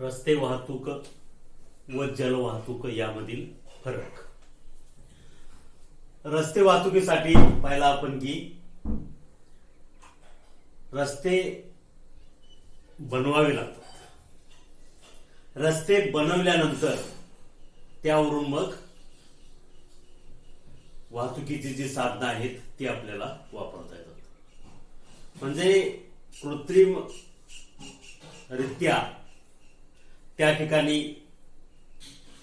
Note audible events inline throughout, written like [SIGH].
रस्ते वाहतूक व जल वाहतूक यामधील फरक. रस्ते वाहतुकीसाठी पाहिला आपण की रस्ते बनवावे लागतात. रस्ते बनवल्यानंतर त्यावरून मग वाहतुकीची जी साधनं आहेत ती आपल्याला वापरता येतात. म्हणजे कृत्रिम रित्या त्या ठिकाणी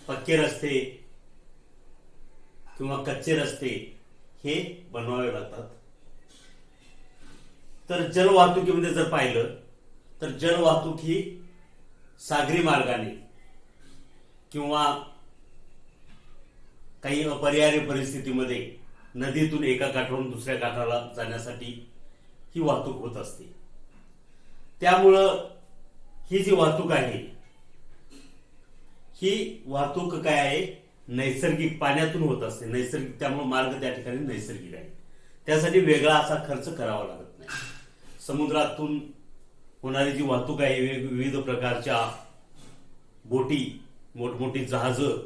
पक्के रस्ते किंवा कच्चे रस्ते हे बनवावे लागतात. तर जलवाहतुकीमध्ये जर पाहिलं तर जलवाहतूक ही सागरी मार्गाने किंवा काही अपरिहार्य परिस्थितीमध्ये नदीतून एका काठावरून दुसऱ्या काठाला जाण्यासाठी ही वाहतूक होत असते. त्यामुळं ही जी वाहतूक आहे ही वाहतूक काय आहे? नैसर्गिक पाण्यातून होत असते. नैसर्गिक त्यामुळे मार्ग त्या ठिकाणी नैसर्गिक आहे. त्यासाठी वेगळा असा खर्च करावा लागत नाही. समुद्रातून होणारी जी वाहतूक आहे विविध प्रकारच्या बोटी मोठमोठी जहाजं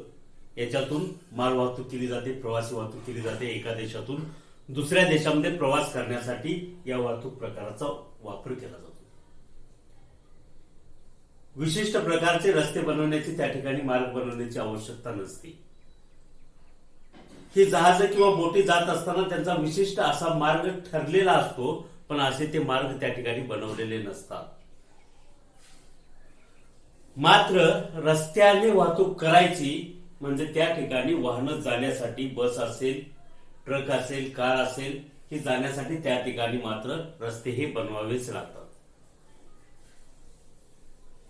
याच्यातून माल वाहतूक केली जाते प्रवासी वाहतूक केली जाते एका देशातून दुसऱ्या देशामध्ये प्रवास करण्यासाठी या वाहतूक प्रकाराचा वापर केला जातो. विशिष्ट प्रकारचे रस्ते बनवण्याची त्या ठिकाणी मार्ग बनवण्याची आवश्यकता नसते. ही जहाज किंवा बोटी जात असताना त्यांचा विशिष्ट असा मार्ग ठरलेला असतो पण असे ते मार्ग त्या ठिकाणी बनवलेले नसतात. मात्र रस्त्याने वाहतूक करायची म्हणजे त्या ठिकाणी वाहनं जाण्यासाठी बस असेल ट्रक असेल कार असेल ही जाण्यासाठी त्या ठिकाणी मात्र रस्ते हे बनवावेच लागतात.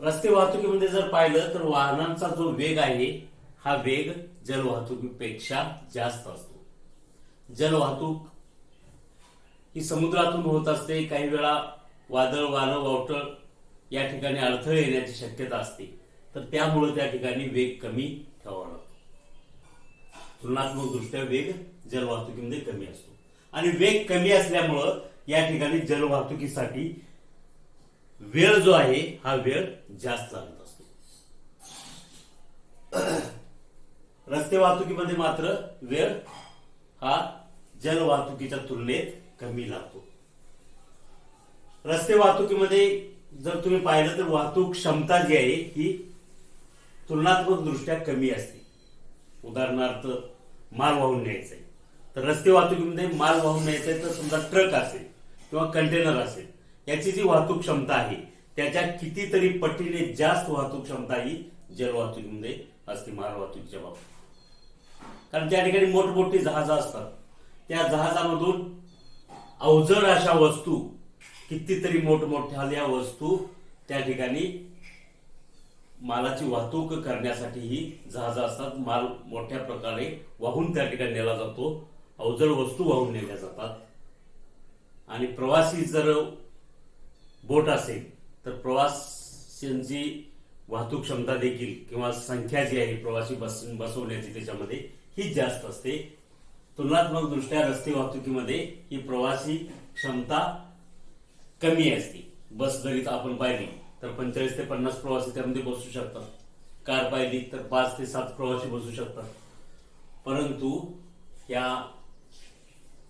रस्ते वाहतुकीमध्ये जर पाहिलं तर वाहनांचा जो वेग आहे हा वेग जलवाहतुकीपेक्षा जास्त असतो. जलवाहतूक ही समुद्रातून होत असते काही वेळा वादळ वारं वावटळ या ठिकाणी अडथळे येण्याची शक्यता असते. तर त्यामुळे त्या ठिकाणी वेग कमी ठेवावा लागतो. तुलनात्मकदृष्ट्या वेग जलवाहतुकीमध्ये कमी असतो. आणि वेग कमी असल्यामुळं या ठिकाणी जलवाहतुकीसाठी वेळ जो आहे हा वेळ जास्त लागत असतो. [CLEARS THROAT] रस्ते वाहतुकीमध्ये मात्र वेळ हा जल वाहतुकीच्या तुलनेत कमी लागतो. रस्ते वाहतुकीमध्ये जर तुम्ही पाहिलं तर वाहतूक क्षमता जी आहे ही तुलनात्मक दृष्ट्या कमी असते. उदाहरणार्थ माल वाहून न्यायचा आहे तर रस्ते वाहतुकीमध्ये माल वाहून न्यायचा आहे तर समजा ट्रक असेल किंवा कंटेनर असेल याची जी वाहतूक क्षमता आहे त्याच्या कितीतरी पटीने जास्त वाहतूक क्षमता ही जलवाहतुकीमध्ये म्हणजे असते माल वाहतुकीच्या बाबतीत. कारण त्या ठिकाणी मोठमोठी जहाजं असतात. त्या जहाजामधून अवजड अशा वस्तू कितीतरी मोठमोठ्या वस्तू त्या ठिकाणी मालाची वाहतूक करण्यासाठी ही जहाजं असतात. माल मोठ्या प्रकारे वाहून त्या ठिकाणी नेला जातो. अवजड वस्तू वाहून नेल्या जातात. आणि प्रवासी जर बोट असेल तर प्रवाशांची वाहतूक क्षमता देखील किंवा संख्या जी आहे प्रवासी बस बसवण्याची त्याच्यामध्ये ही जास्त असते. तुलनात्मक दृष्ट्या रस्ते वाहतुकीमध्ये ही प्रवासी क्षमता कमी असते. बस जरी आपण पाहिली तर पंचेचाळीस ते पन्नास प्रवासी त्यामध्ये बसू शकतात. कार पाहिली तर पाच ते सात प्रवासी बसू शकतात. परंतु या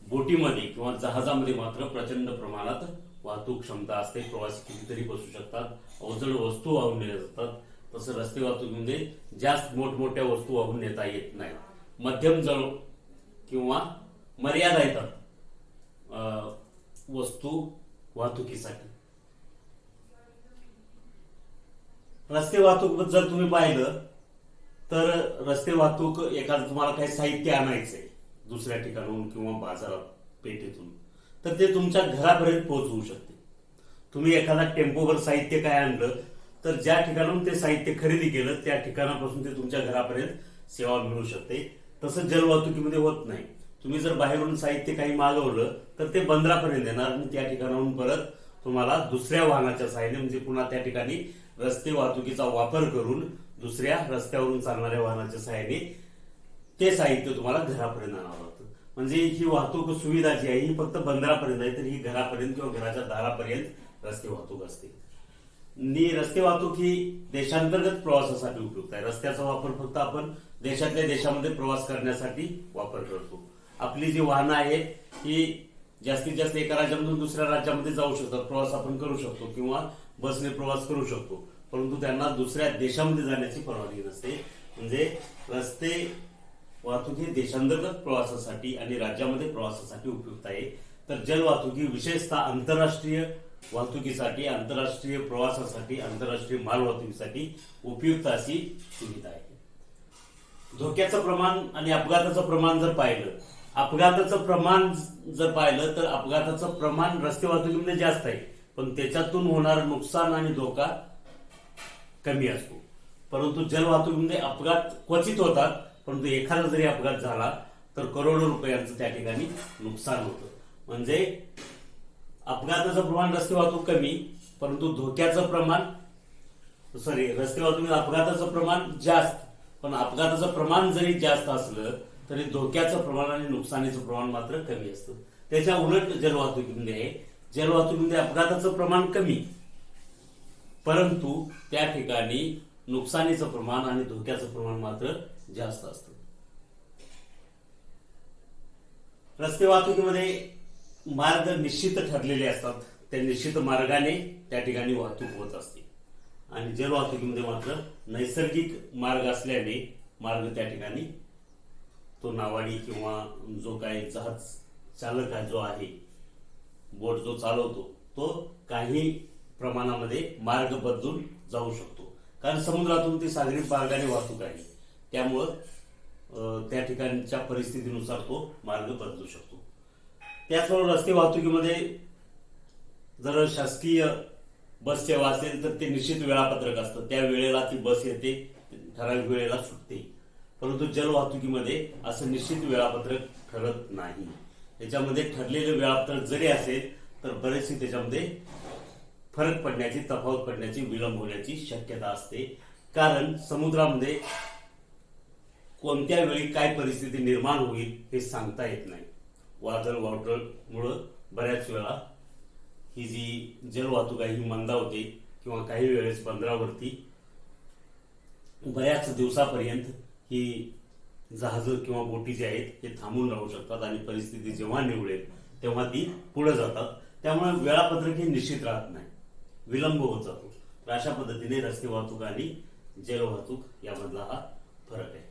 बोटीमध्ये किंवा जहाजामध्ये मात्र प्रचंड प्रमाणात वाहतूक क्षमता असते प्रवासी कितीतरी बसू शकतात अवजड वस्तू वाहून नेल्या जातात. तसं रस्ते वाहतुकीमध्ये म्हणजे जास्त मोठमोठ्या वस्तू वाहून नेता येत नाही. मध्यम जळ किंवा मर्यादा येतात वस्तू वाहतुकीसाठी. रस्ते वाहतूक जर तुम्ही पाहिलं तर रस्ते वाहतूक एखादं तुम्हाला काही साहित्य आणायचंय दुसऱ्या ठिकाणाहून किंवा बाजारात पेठेतून तर ते तुमच्या घरापर्यंत पोहोचवू शकते. तुम्ही एखादा टेम्पोवर साहित्य काय आणलं तर ज्या ठिकाणाहून ते साहित्य खरेदी केलं त्या ठिकाणापासून ते तुमच्या घरापर्यंत सेवा मिळू शकते. तसं जलवाहतुकीमध्ये होत नाही. तुम्ही जर बाहेरून साहित्य काही मागवलं तर ते बंदरापर्यंत येणार आणि त्या ठिकाणाहून परत तुम्हाला दुसऱ्या वाहनाच्या सहाय्याने म्हणजे पुन्हा त्या ठिकाणी रस्ते वाहतुकीचा वापर करून दुसऱ्या रस्त्यावरून चालणाऱ्या वाहनाच्या सहाय्याने ते साहित्य तुम्हाला घरापर्यंत आणावं लागतं. म्हणजे ही वाहतूक सुविधा जी आहे ही फक्त बंदरापर्यंत आहे तर ही घरापर्यंत किंवा घराच्या दारापर्यंत रस्ते वाहतूक असते. रस्ते वाहतूक ही देशांतर्गत प्रवासासाठी उपयुक्त आहे. रस्त्याचा वापर फक्त आपण देशातल्या देशामध्ये प्रवास करण्यासाठी वापर करतो. आपली जी वाहनं आहेत ही जास्तीत जास्त एका राज्यामधून दुसऱ्या राज्यामध्ये जाऊ शकतात. प्रवास आपण करू शकतो किंवा बसने प्रवास करू शकतो. परंतु त्यांना दुसऱ्या देशामध्ये जाण्याची परवानगी नसते. म्हणजे रस्ते वाहतूक हे देशांतर्गत प्रवासासाठी आणि राज्यामध्ये प्रवासासाठी उपयुक्त आहे. तर जल वाहतूक ही विशेषतः आंतरराष्ट्रीय वाहतुकीसाठी आंतरराष्ट्रीय प्रवासासाठी आंतरराष्ट्रीय माल वाहतुकीसाठी उपयुक्त अशी सुविधा आहे. धोक्याचं प्रमाण आणि अपघाताचं प्रमाण जर पाहिलं अपघाताचं प्रमाण जर पाहिलं तर अपघाताचं प्रमाण रस्ते वाहतुकीमध्ये जास्त आहे. पण त्याच्यातून होणारं नुकसान आणि धोका कमी असतो. परंतु जलवाहतुकीमध्ये अपघात क्वचित होतात परंतु एखादा जरी अपघात झाला तर करोडो रुपयांचं त्या ठिकाणी नुकसान होतं. म्हणजे अपघाताचं प्रमाण रस्ते वाहतूक कमी परंतु धोक्याचं प्रमाण सॉरी रस्ते वाहतुकीत म्हणजे अपघाताचं प्रमाण जास्त. पण अपघाताचं प्रमाण जरी जास्त असलं तरी धोक्याचं प्रमाण आणि नुकसानीचं प्रमाण मात्र कमी असतं. त्याच्या उलट जलवाहतुकीमध्ये आहे. जलवाहतुकीमध्ये अपघाताचं प्रमाण कमी परंतु त्या ठिकाणी नुकसानीचं प्रमाण आणि धोक्याचं प्रमाण मात्र जास्त असतं. रस्ते वाहतुकीमध्ये मार्ग निश्चित ठरलेले असतात. त्या निश्चित मार्गाने त्या ठिकाणी वाहतूक होत असते. आणि जल वाहतुकीमध्ये मात्र नैसर्गिक मार्ग असल्याने मार्ग त्या ठिकाणी तो नावाडी किंवा जो काही जहाज चालक आहे जो आहे बोट जो चालवतो तो काही प्रमाणामध्ये मार्ग बदलून जाऊ शकतो. कारण समुद्रातून ती सागरी मार्गाने वाहतूक आहे. त्यामुळं त्या ठिकाणच्या परिस्थितीनुसार तो मार्ग बदलू शकतो. त्याचबरोबर रस्ते वाहतुकीमध्ये जर शासकीय बस सेवा असेल तर ते निश्चित वेळापत्रक असतं. त्या वेळेला ती बस येते ठराविक वेळेला सुटते. परंतु जलवाहतुकीमध्ये असं निश्चित वेळापत्रक ठरत नाही. त्याच्यामध्ये ठरलेलं वेळापत्रक जरी असेल तर बरेचसे त्याच्यामध्ये फरक पडण्याची तफावत पडण्याची विलंब होण्याची शक्यता असते. कारण समुद्रामध्ये कोणत्या वेळी काय परिस्थिती निर्माण होईल हे सांगता येत नाही. वादळ वावटळमुळं बऱ्याच वेळा ही जी जलवाहतूक आहे ही मंदावते किंवा काही वेळेस बंदरावरती बऱ्याच दिवसापर्यंत ही जहाजं किंवा बोटी जी आहेत हे थांबून राहू शकतात आणि परिस्थिती जेव्हा निवडेल तेव्हा ती पुढे जातात. त्यामुळे वेळापत्रक हे निश्चित राहत नाही. विलंब होत जातो. तर अशा पद्धतीने रस्ते वाहतूक आणि जलवाहतूक यामधला हा फरक आहे.